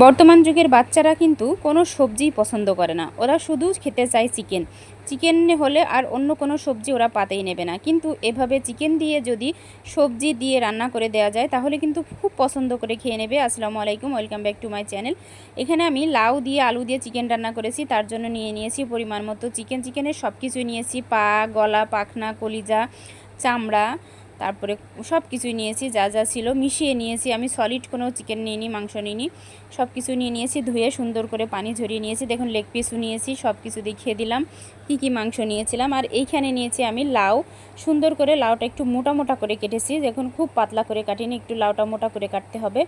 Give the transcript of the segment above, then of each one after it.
বর্তমান যুগের বাচ্চারা কিন্তু কোনো সবজি পছন্দ করে না। ওরা শুধু খেতে চায় চিকেন। চিকেন হলে আর অন্য কোনো সবজি ওরা পাতেই নেবে না। কিন্তু এভাবে চিকেন দিয়ে যদি সবজি দিয়ে রান্না করে দেওয়া যায়, তাহলে কিন্তু খুব পছন্দ করে খেয়ে নেবে। আসসালামু আলাইকুম, welcome back to my channel. এখানে আমি লাউ দিয়ে আলু দিয়ে চিকেন রান্না করেছি। তার জন্য নিয়ে নিয়েছি পরিমাণ মতো চিকেন। চিকেনের সব কিছুই নিয়েছি। পা, গলা, পাখনা, কলিজা, চামড়া তারপরে সব কিছুই নিয়েছি, যা যা ছিল মিশিয়ে নিয়েছি। আমি সলিড কোনো চিকেন নিইনি, মাংস নিইনি। সব কিছু নিয়ে নিয়েছি, ধুয়ে সুন্দর করে পানি ঝরিয়ে নিয়েছি। দেখুন লেগ পিসও নিয়েছি সব কিছু দেখিয়ে দিলাম, কী কী মাংস নিয়েছিলাম। আর এইখানে নিয়েছি আমি লাউ। সুন্দর করে লাউটা একটু মোটা মোটা করে কেটেছি। দেখুন, খুব পাতলা করে কাটিনি, একটু লাউটা মোটা করে কাটতে হবে।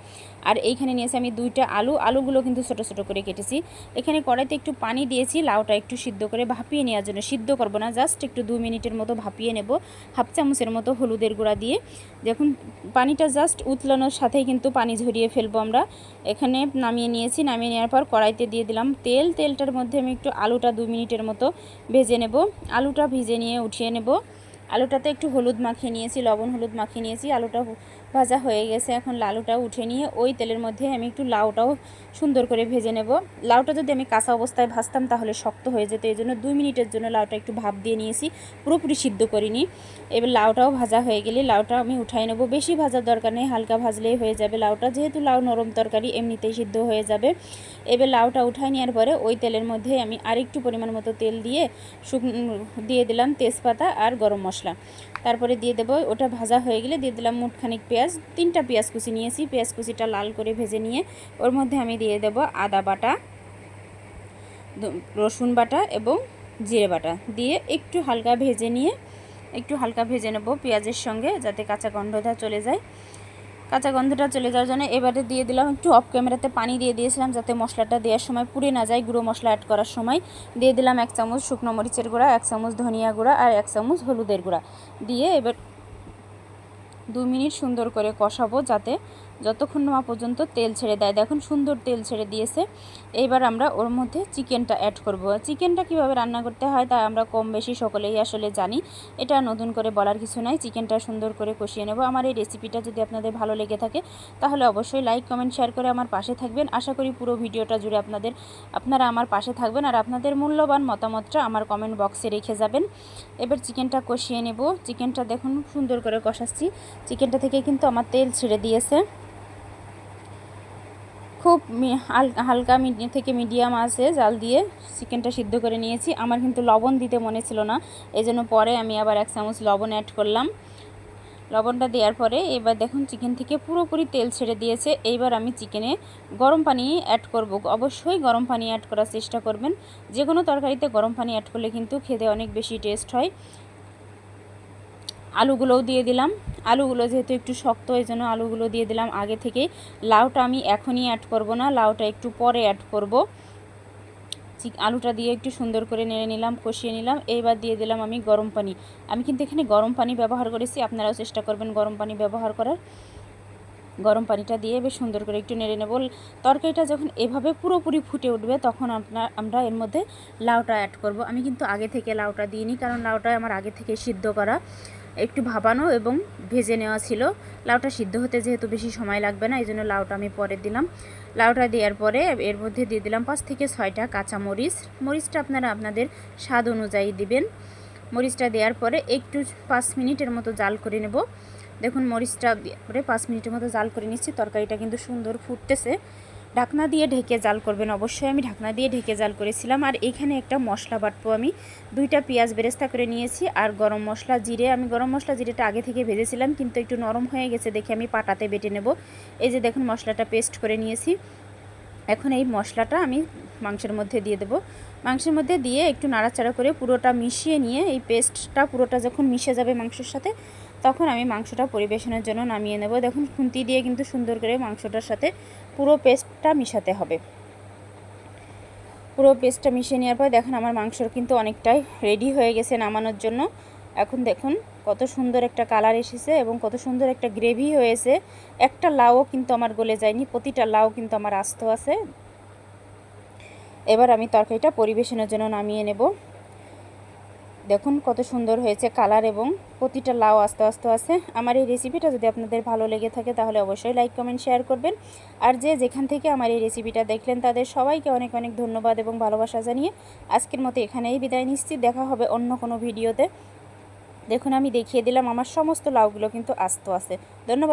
আর এইখানে নিয়েছি আমি দুইটা আলু। আলুগুলো কিন্তু ছোটো ছোটো করে কেটেছি। এখানে কড়াইতে একটু পানি দিয়েছি, লাউটা একটু সিদ্ধ করে ভাপিয়ে নেওয়ার জন্য। সিদ্ধ করব না, জাস্ট একটু দু মিনিটের মতো ভাপিয়ে নেব। হাফ চামচের মতো হলুদের গুঁড়া দিয়ে। দেখুন, পানিটা জাস্ট উতলানোর সাথেই কিন্তু পানি ঝরিয়ে ফেলব আমরা। এখানে নামিয়ে নিয়েছি। নামিয়ে নেওয়ার পর কড়াইতে দিয়ে দিলাম তেল। তেলটার মধ্যে আমি একটু আলুটা দু মিনিটের মতো ভেজে নেব। আলুটা ভিজে নিয়ে উঠিয়ে নেব। আলুটাতে একটু হলুদ মাখিয়ে নিয়েছি, লবণ হলুদ মাখিয়ে নিয়েছি। আলুটা ভাজা হয়ে গেছে। এখন লাউটা উঠে নিয়ে ওই তেলের মধ্যে আমি একটু লাউটাও সুন্দর করে ভেজে নেব। লাউটা যদি আমি কাঁচা অবস্থায় ভাজতাম তাহলে শক্ত হয়ে যেত এই জন্য দুই মিনিটের জন্য লাউটা একটু ভাপ দিয়ে নিয়েছি, পুরোপুরি সিদ্ধ করিনি। এবার লাউটাও ভাজা হয়ে গেলে লাউটা আমি উঠাই নেব। বেশি ভাজার দরকার নেই, হালকা ভাজলেই হয়ে যাবে লাউটা। যেহেতু লাউ নরম তরকারি, এমনিতেই সিদ্ধ হয়ে যাবে। এবার লাউটা উঠাই নেওয়ার পরে ওই তেলের মধ্যে আমি আরেকটু পরিমাণ মতো তেল দিয়ে দিয়ে দিলাম তেজপাতা আর গরম মশলা। তারপরে দিয়ে দেবো, ওটা ভাজা হয়ে গেলে দিয়ে দিলাম মুঠখানিক পেঁয়াজ। তিনটা পেঁয়াজ কুচি নিয়েছি। পেঁয়াজ কুচিটা লাল করে ভেজে নিয়ে ওর মধ্যে আমি দিয়ে দেবো আদা বাটা রসুন বাটা এবং জিরে বাটা। দিয়ে একটু হালকা ভেজে নিয়ে একটু হালকা ভেজে নেব পেঁয়াজের সঙ্গে যাতে কাঁচা গন্ধটা চলে যায়। কাঁচা গন্ধটা চলে যাওয়ার জন্য এবারে দিয়ে দিলাম একটু অফ ক্যামেরাতে পানি দিয়ে দিয়েছিলাম যাতে মশলাটা দেওয়ার সময় পুড়ে না যায় গুঁড়ো মশলা অ্যাড করার সময়। দিয়ে দিলাম এক চামচ শুকনো মরিচের গুঁড়া, এক চামচ ধনিয়া গুঁড়া আর এক চামচ হলুদের গুঁড়া। দিয়ে এবার দু মিনিট সুন্দর করে কষাবো যাতে যতক্ষণ না পর্যন্ত তেল ছেড়ে দেয়। দেখুন, সুন্দর তেল ছেড়ে দিয়েছে। এইবার আমরা ওর মধ্যে চিকেনটা অ্যাড করব। চিকেনটা কীভাবে রান্না করতে হয় তা আমরা কম বেশি সকলেই আসলে জানি। এটা নতুন করে বলার কিছু নাই। চিকেনটা সুন্দর করে কষিয়ে নেব। আমার এই রেসিপিটা যদি আপনাদের ভালো লেগে থাকে, তাহলে অবশ্যই লাইক কমেন্ট শেয়ার করে আমার পাশে থাকবেন। আশা করি পুরো ভিডিওটা জুড়ে আপনাদের, আপনারা আমার পাশে থাকবেন আর আপনাদের মূল্যবান মতামতটা আমার কমেন্ট বক্সে রেখে যাবেন। এবার চিকেনটা কষিয়ে নেব। চিকেনটা দেখুন, সুন্দর করে কষাচ্ছি। চিকেনটা থেকে কিন্তু আমার তেল ছেড়ে দিয়েছে। খুব হালকা থেকে মিডিয়াম আছে জাল দিয়ে চিকেনটা সিদ্ধ করে নিয়েছি। আমার কিন্তু লবণ দিতে মনে ছিল না এই পরে আমি আবার এক চামচ লবণ অ্যাড করলাম। লবণটা দেওয়ার পরে এবার দেখুন চিকেন থেকে পুরোপুরি তেল ছেড়ে দিয়েছে। এইবার আমি চিকেনে গরম পানি অ্যাড করব। অবশ্যই গরম পানি অ্যাড করার চেষ্টা করবেন। যে কোনো তরকারিতে গরম পানি অ্যাড করলে কিন্তু খেতে অনেক বেশি টেস্ট হয়। আলুগুলোও দিয়ে দিলাম। আলুগুলো যেহেতু একটু শক্ত, এই জন্য আলুগুলো দিয়ে দিলাম। আগে থেকে লাউটা আমি এখনই অ্যাড করব না, লাউটা একটু পরে অ্যাড করব। আলুটা দিয়ে একটু সুন্দর করে নেড়ে নিলাম, কষিয়ে নিলাম। এইবার দিয়ে দিলাম আমি গরম পানি। আমি কিন্তু এখানে গরম পানি ব্যবহার করেছি, আপনারাও চেষ্টা করবেন গরম পানি ব্যবহার করার। গরম পানিটা দিয়ে বেশ সুন্দর করে একটু নেড়ে নেব। তরকারিটা যখন এভাবে পুরোপুরি ফুটে উঠবে, তখন আপনার আমরা এর মধ্যে লাউটা অ্যাড করব। আমি কিন্তু আগে থেকে লাউটা দিইনি, কারণ লাউটা আমার আগে থেকে সিদ্ধ করা। একটু ভাপানো এবং ভেজে নেওয়া ছিল। লাউটা সিদ্ধ হতে যেহেতু বেশি সময় লাগবে না এই জন্য লাউটা আমি পরে দিলাম। লাউটা দেওয়ার পরে এর মধ্যে দিয়ে দিলাম পাঁচ থেকে ছয়টা কাঁচা মরিচ মরিচটা আপনারা আপনাদের স্বাদ অনুযায়ী দিবেন। মরিচটা দেওয়ার পরে একটু পাঁচ মিনিটের মতো জাল করে নেব। দেখুন মরিচটা পরে পাঁচ মিনিটের মতো জাল করে নিচ্ছি। তরকারিটা কিন্তু সুন্দর ফুটতেছে। ঢাকনা দিয়ে ঢেকে জাল করবেন। অবশ্যই আমি ঢাকনা দিয়ে ঢেকে জাল করেছিলাম। আর এখানে একটা মশলা বাটবো আমি। দুইটা পেঁয়াজ বেরেস্তা করে নিয়েছি। আর গরম মশলা জিরে, আমি গরম মশলা জিরেটা আগে থেকে ভেজেছিলাম, কিন্তু একটু নরম হয়ে গেছে দেখে আমি পাটাতে বেটে নেব। এই যে দেখুন, মশলাটা পেস্ট করে নিয়েছি। এখন এই মশলাটা আমি মাংসের মধ্যে দিয়ে দেবো। মাংসের মধ্যে দিয়ে একটু নাড়াচাড়া করে পুরোটা মিশিয়ে নিয়ে, এই পেস্টটা পুরোটা যখন মিশে যাবে মাংসের সাথে, তখন আমি মাংসটা পরিবেশনের জন্য নামিয়ে নেব। দেখুন, খুন্তি দিয়ে কিন্তু সুন্দর করে মাংসটার সাথে পুরো পেস্টটা মিশাতে হবে। পুরো পেস্টটা মিশিয়ে নেওয়ার পর দেখুন, আমার মাংস কিন্তু অনেকটাই রেডি হয়ে গেছে নামানোর জন্য। এখন দেখুন, কত সুন্দর একটা কালার এসেছে এবং কত সুন্দর একটা গ্রেভি হয়েছে। একটা লাউও কিন্তু আমার গলে যায়নি, প্রতিটা লাউ কিন্তু আমার আস্ত আছে। এবার আমি তরকারিটা পরিবেশনের জন্য নামিয়ে নেব। দেখুন কত সুন্দর হয়েছে কালার এবং প্রতিটা লাউ আস্তে আস্তে আছে। আমার এই রেসিপিটা যদি আপনাদের ভালো লেগে থাকে তাহলে অবশ্যই লাইক কমেন্ট শেয়ার করবেন। আর যে যেখান থেকে আমার এই রেসিপিটা দেখলেন তাদের সবাইকে অনেক অনেক ধন্যবাদ এবং ভালোবাসা জানিয়ে আজকের মতো এখানেই বিদায় নিচ্ছি। দেখা হবে অন্য কোনো ভিডিওতে দেখুন আমি দেখিয়ে দিলাম আমার সমস্ত লাউগুলো কিন্তু আস্ত আছে। ধন্যবাদ।